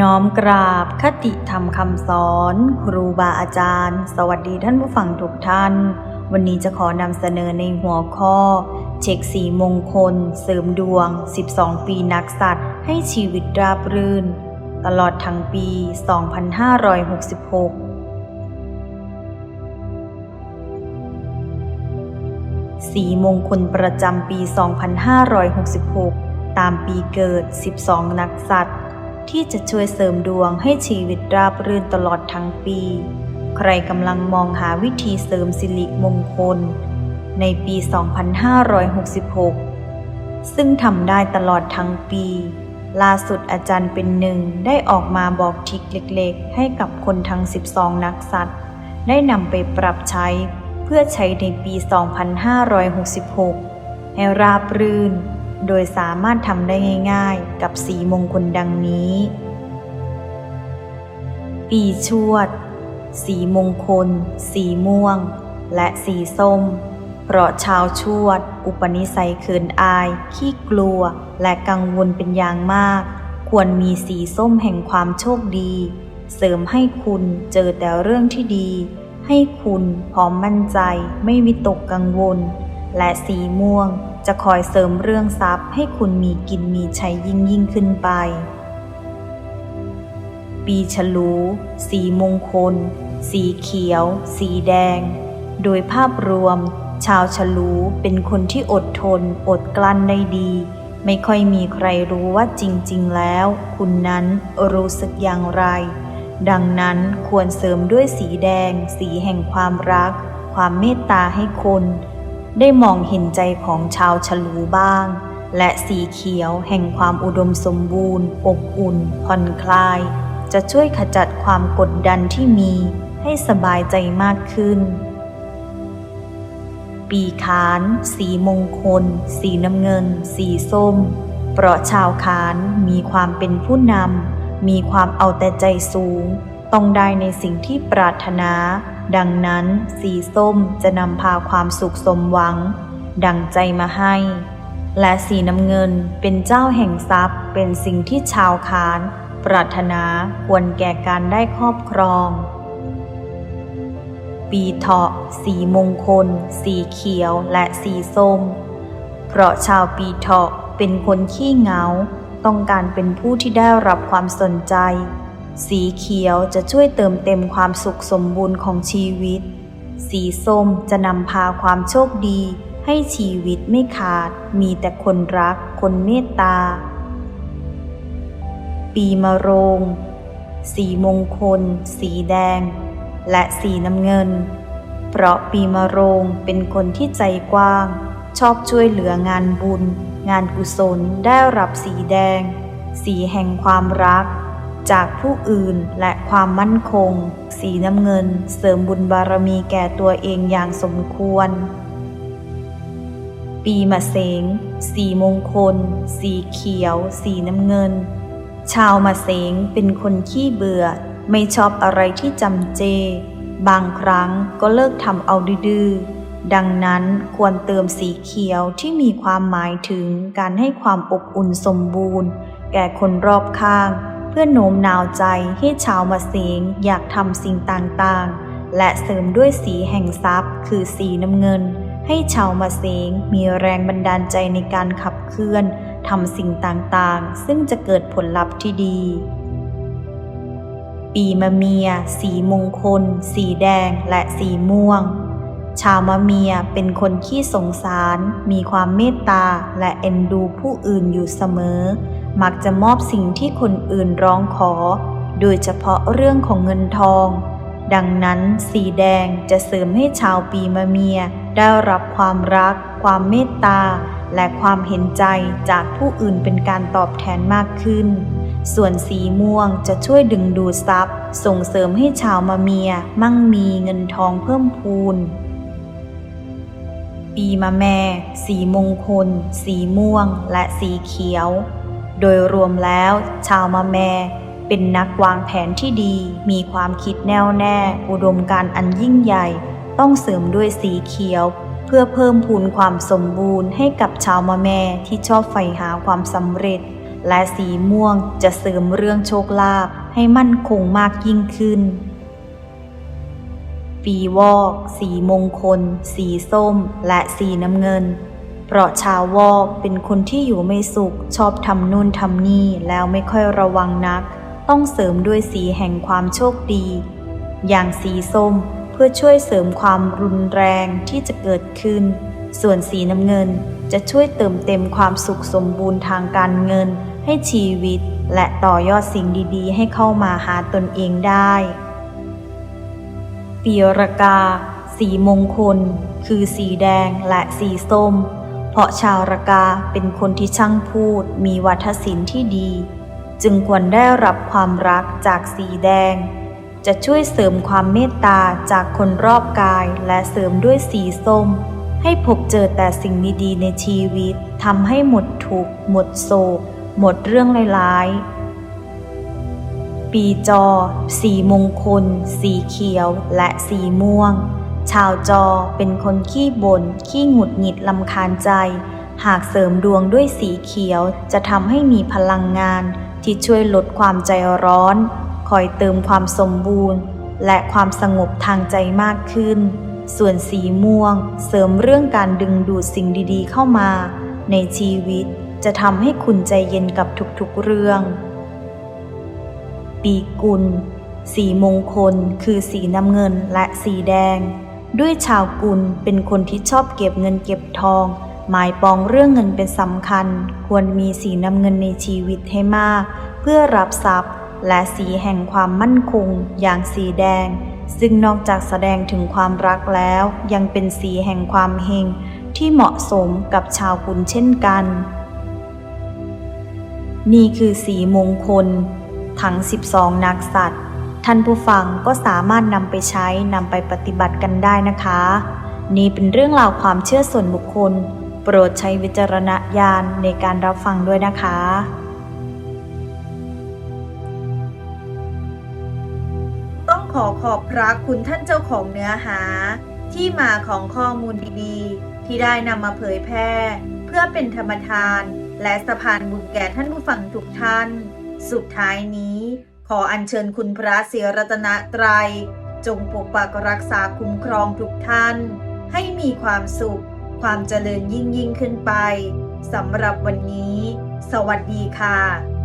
น้อมกราบคติธรรมคำสอน ครูบาอาจารย์ สวัสดีท่านผู้ฟังทุกท่าน วันนี้จะขอนำเสนอในหัวข้อ เช็คสีมงคล เสริมดวง 12 ปีนักสัตว์ ให้ชีวิตราบรื่น ตลอดทั้งปี 2566 สีมงคลประจำปี 2566 ตามปีเกิด 12 นักสัตว์ ที่จะช่วยเสริมดวงให้ชีวิตราบรื่นตลอดทั้งปี ใครกำลังมองหาวิธีเสริมสิริมงคล ในปี 2566 ซึ่งทำได้ตลอดทั้งปี ล่าสุดอาจารย์เป็นหนึ่งได้ออกมาบอกทิกเล็กๆ ให้กับคนทั้ง 12 นักสัตว์ ได้นำไปปรับใช้ เพื่อใช้ในปี 2566 ให้ราบรื่น โดยสามารถทำได้ง่าย ๆ กับสีมงคลดังนี้ ปีชวด สีมงคล สีม่วง และสีส้ม เพราะชาวชวด อุปนิสัยเขินอาย ขี้กลัว และกังวลเป็นอย่างมาก ควรมีสีส้มแห่งความโชคดี เสริมให้คุณเจอแต่เรื่องที่ดี ให้คุณพร้อมมั่นใจ ไม่วิตกกังวล และสีม่วงจะคอยเสริมเรื่องทรัพย์ให้คุณมีกินมีใช้ยิ่งยิ่งขึ้นไป ปีฉลู สีมงคล สีเขียว สีแดง โดยภาพรวม ชาวฉลูเป็นคนที่อดทน อดกลั้นได้ดี ไม่ค่อยมีใครรู้ว่าจริง ๆ แล้ว คุณนั้นรู้สึกอย่างไร ดังนั้นควรเสริมด้วยสีแดง สีแห่งความรัก ความเมตตาให้คน ได้มองเห็นใจของชาวฉลูบ้าง และสีเขียวแห่งความอุดมสมบูรณ์ อบอุ่น ผ่อนคลาย จะช่วยขจัดความกดดันที่มีให้สบายใจมากขึ้น ปีขาน สีมงคล สีน้ำเงิน สีส้ม เพราะชาวขานมีความเป็นผู้นำมีความเอาแต่ใจสูง ต้องได้ในสิ่งที่ปรารถนา ดังนั้นสีส้มจะนำพาความสุขสมหวัง ดังใจมาให้ และสีน้ำเงินเป็นเจ้าแห่งทรัพย์ เป็นสิ่งที่ชาวขาน ปรารถนาควรแก่การได้ครอบครอง ปีเถาะ สีมงคล สีเขียวและสีส้ม เพราะชาวปีเถาะเป็นคนขี้เหงา ต้องการเป็นผู้ที่ได้รับความสนใจ สีเขียวจะช่วยเติมเต็มความสุขสมบูรณ์ของชีวิต สีส้มจะนำพาความโชคดี ให้ชีวิตไม่ขาด มีแต่คนรัก คนเมตตา ปีมะโรง สีมงคล สีแดง และสีน้ำเงิน เพราะปีมะโรงเป็นคนที่ใจกว้าง ชอบช่วยเหลืองานบุญ งานกุศลได้รับสีแดง สีแห่งความรัก จากผู้อื่นและความมั่นคง สีน้ำเงิน เสริมบุญบารมีแก่ตัวเองอย่างสมควร ปีมะเสง สีมงคล สีเขียว สีน้ำเงิน ชาวมะเสงเป็นคนขี้เบื่อ ไม่ชอบอะไรที่จำเจ บางครั้งก็เลิกทำเอาดื้อดังนั้นควรเติมสีเขียวที่มีความหมายถึงการให้ความอบอุ่นสมบูรณ์ แก่คนรอบข้าง เพื่อโน้มน้าวใจให้ชาวมะเสงอยากทำสิ่งต่างๆ และเสริมด้วยสีแห่งทรัพย์ คือสีน้ำเงิน ให้ชาวมะเสงมีแรงบันดาลใจในการขับเคลื่อนทำสิ่งต่างๆ ซึ่งจะเกิดผลลัพธ์ที่ดี ปีมะเมีย สีมงคล สีแดง และสีม่วง ชาวมะเมียเป็นคนขี้สงสาร มีความเมตตาและเอ็นดูผู้อื่นอยู่เสมอ มักจะมอบสิ่งที่คนอื่นร้องขอ โดยเฉพาะเรื่องของเงินทอง ดังนั้นสีแดงจะเสริมให้ชาวปีมะเมีย ได้รับความรัก ความเมตตา และความเห็นใจจากผู้อื่นเป็นการตอบแทนมากขึ้น ส่วนสีม่วงจะช่วยดึงดูดทรัพย์ ส่งเสริมให้ชาวมะเมีย มั่งมีเงินทองเพิ่มพูนปีมะแม่ สีมงคล สีม่วง และสีเขียว โดยรวมแล้วชาวมะแมเป็นนักวางแผนที่ดี มีความคิดแน่วแน่ อุดมการอันยิ่งใหญ่ ต้องเสริมด้วยสีเขียว เพื่อเพิ่มพูนความสมบูรณ์ให้กับชาวมะแม่ที่ชอบใฝ่หาความสำเร็จ และสีม่วงจะเสริมเรื่องโชคลาภให้มั่นคงมากยิ่งขึ้น ปีวอก สีมงคล สีส้ม และสีน้ำเงิน เพราะชาววอกเป็นคนที่อยู่ไม่สุข ชอบทำนู่นทำนี่แล้วไม่ค่อยระวังนัก ต้องเสริมด้วยสีแห่งความโชคดี อย่างสีส้มเพื่อช่วยเสริมความรุนแรงที่จะเกิดขึ้น ส่วนสีน้ำเงินจะช่วยเติมเต็มความสุขสมบูรณ์ทางการเงินให้ชีวิต และต่อยอดสิ่งดีๆ ให้เข้ามาหาตนเองได้ปีรกา สีมงคล คือสีแดงและสีส้ม เพราะชาวรากาเป็นคนที่ช่างพูดมีวัฒศิลป์ที่ดี จึงควรได้รับความรักจากสีแดง จะช่วยเสริมความเมตตาจากคนรอบกายและเสริมด้วยสีส้ม ให้พบเจอแต่สิ่งดีๆในชีวิตทำให้หมดทุกข์หมดโศก หมดเรื่องร้ายๆปีจอ สีมงคล สีเขียว และสีม่วง ชาวจอเป็นคนขี้บน่นขี้หงุดหงิดลำคาญใจ หากเสริมดวงด้วยสีเขียวจะทำให้มีพลังงาน ที่ช่วยลดความใจร้อน คอยเติมความสมบูรณ์ และความสงบทางใจมากขึ้น ส่วนสีม่วง เสริมเรื่องการดึงดูดสิ่งดีๆ เข้ามา ในชีวิตจะทำให้คุณใจเย็นกับทุกๆเรื่อง ปีกุลสีมงคลคือสีน้ำเงินและสีแดง ด้วยชาวกุลเป็นคนที่ชอบเก็บเงินเก็บทอง หมายปองเรื่องเงินเป็นสำคัญ ควรมีสีนำเงินในชีวิตให้มาก เพื่อรับทรัพย์ และสีแห่งความมั่นคง อย่างสีแดง ซึ่งนอกจากแสดงถึงความรักแล้ว ยังเป็นสีแห่งความเฮงที่เหมาะสมกับชาวกุลเช่นกัน นี่คือสีมงคล ทั้ง 12 นักสัตว์ ท่านผู้ฟังก็สามารถนำไปใช้นำไปปฏิบัติกันได้นะคะ นี่เป็นเรื่องราวความเชื่อส่วนบุคคล โปรดใช้วิจารณญาณในการรับฟังด้วยนะคะต้องขอขอบพระคุณท่านเจ้าของเนื้อหา ที่มาของข้อมูลดีๆ ที่ได้นำมาเผยแพร่ เพื่อเป็นธรรมทาน และสะพานบุญแก่ท่านผู้ฟังทุกท่าน สุดท้ายนี้ ขออัญเชิญคุณพระเสียรัตนตรัย จงปกปักรักษาคุ้มครองทุกท่าน ให้มีความสุข ความเจริญยิ่งยิ่งขึ้นไปสำหรับวันนี้ สวัสดีค่ะ